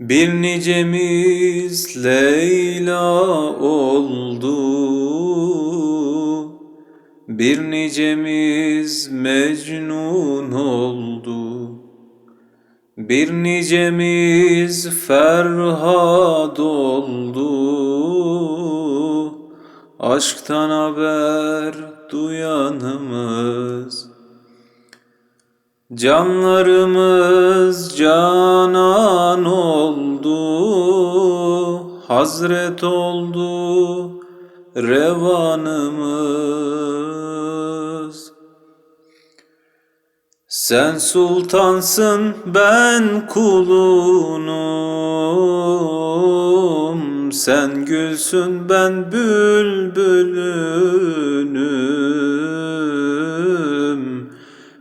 Bir nicemiz Leyla oldu. Bir nicemiz Mecnun oldu. Bir nicemiz Ferhad oldu. Aşktan haber duyanımız Canlarımız canan Hazret oldu revanımız. Sen sultansın ben kulunum, Sen gülsün ben bülbülünüm.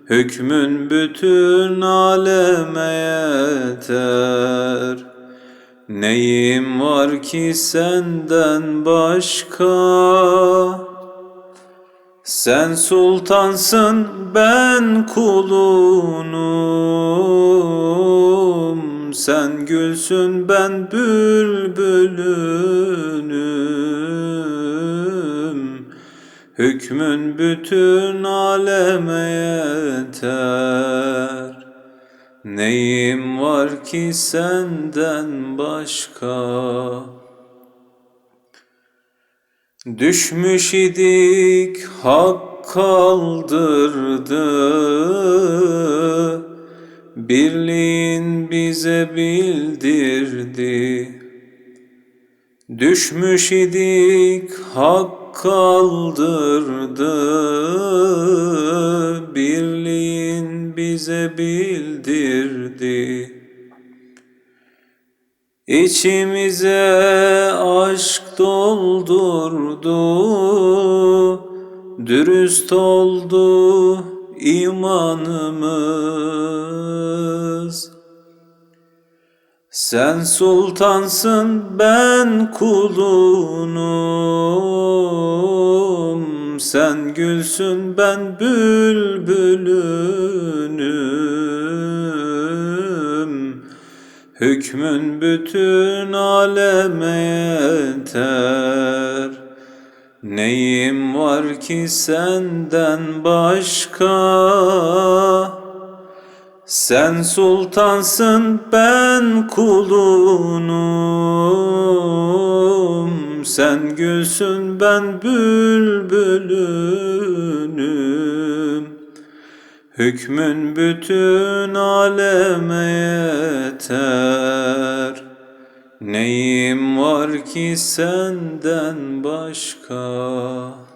Hükmün bütün aleme yeter Neyim var ki senden başka? Sen sultansın ben kulunum. Sen gülsün ben bülbülünüm. Hükmün bütün aleme yeter Neyim var ki senden başka? Düşmüş idik hak kaldırdı. Birliğin bize bildirdi. Düşmüş idik hak kaldırdı bize bildirdi. İçimize aşk doldurdu Dürüst oldu imanımız. Sen sultansın ben kulunum Sen gülsün ben bülbülünüm. Hükmün bütün aleme yeter. Neyim var ki senden başka? Sen sultansın ben kulunum Sen gülsün ben bülbülünüm. Hükmün bütün aleme yeter. Neyim var ki senden başka